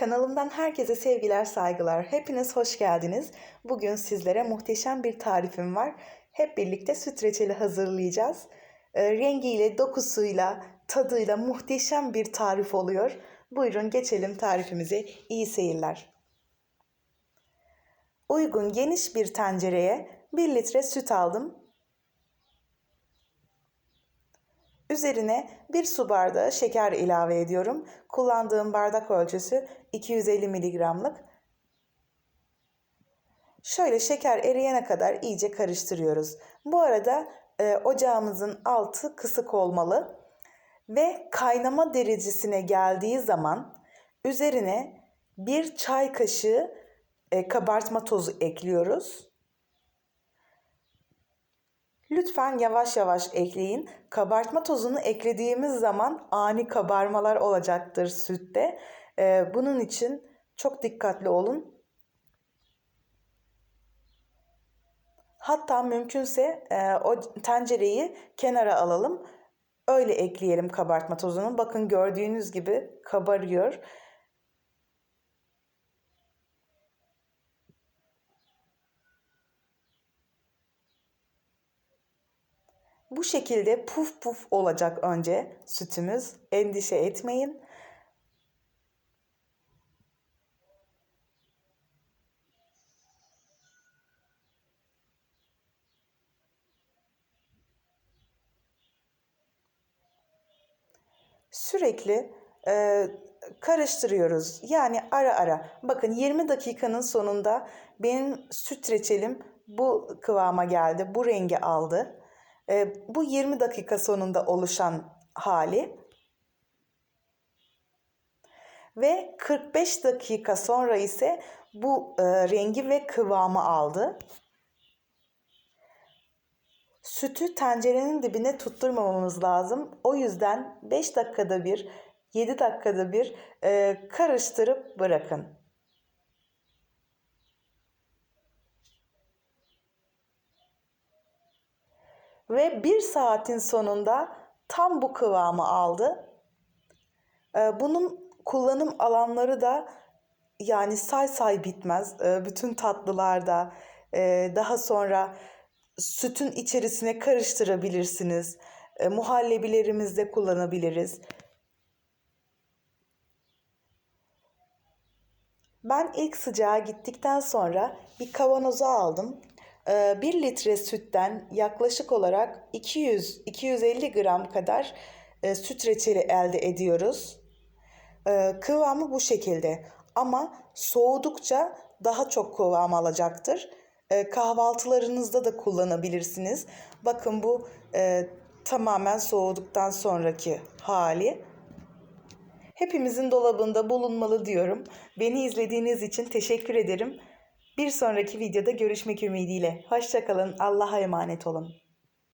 Kanalımdan herkese sevgiler, saygılar. Hepiniz hoş geldiniz. Bugün sizlere muhteşem bir tarifim var. Hep birlikte süt reçeli hazırlayacağız. E, rengiyle, dokusuyla, tadıyla muhteşem bir tarif oluyor. Buyurun geçelim tarifimize. İyi seyirler. Uygun geniş bir tencereye 1 litre süt aldım. Üzerine bir su bardağı şeker ilave ediyorum. Kullandığım bardak ölçüsü 250 miligramlık. Şöyle şeker eriyene kadar iyice karıştırıyoruz. Bu arada e, ocağımızın altı kısık olmalı ve kaynama derecesine geldiği zaman üzerine bir çay kaşığı e, kabartma tozu ekliyoruz. Lütfen yavaş yavaş ekleyin. Kabartma tozunu eklediğimiz zaman ani kabarmalar olacaktır sütte. Ee, bunun için çok dikkatli olun. Hatta mümkünse e, o tencereyi kenara alalım. Öyle ekleyelim kabartma tozunu. Bakın gördüğünüz gibi kabarıyor. Bu şekilde puf puf olacak önce sütümüz. Endişe etmeyin. Sürekli e, karıştırıyoruz. Yani ara ara. Bakın 20 dakikanın sonunda benim süt reçelim bu kıvama geldi. Bu rengi aldı. E, bu 20 dakika sonunda oluşan hali ve 45 dakika sonra ise bu e, rengi ve kıvamı aldı. Sütü tencerenin dibine tutturmamamız lazım. O yüzden 5 dakikada bir, 7 dakikada bir e, karıştırıp bırakın. Ve bir saatin sonunda tam bu kıvamı aldı. Ee, bunun kullanım alanları da yani say say bitmez. Ee, bütün tatlılarda e, daha sonra sütün içerisine karıştırabilirsiniz. E, muhallebilerimizde kullanabiliriz. Ben ilk sıcağa gittikten sonra bir kavanoza aldım. 1 ee, litre sütten yaklaşık olarak 200-250 gram kadar e, süt reçeli elde ediyoruz. Ee, kıvamı bu şekilde ama soğudukça daha çok kıvam alacaktır. Ee, kahvaltılarınızda da kullanabilirsiniz. Bakın bu e, tamamen soğuduktan sonraki hali. Hepimizin dolabında bulunmalı diyorum. Beni izlediğiniz için teşekkür ederim. Bir sonraki videoda görüşmek ümidiyle. Hoşçakalın. Allah'a emanet olun.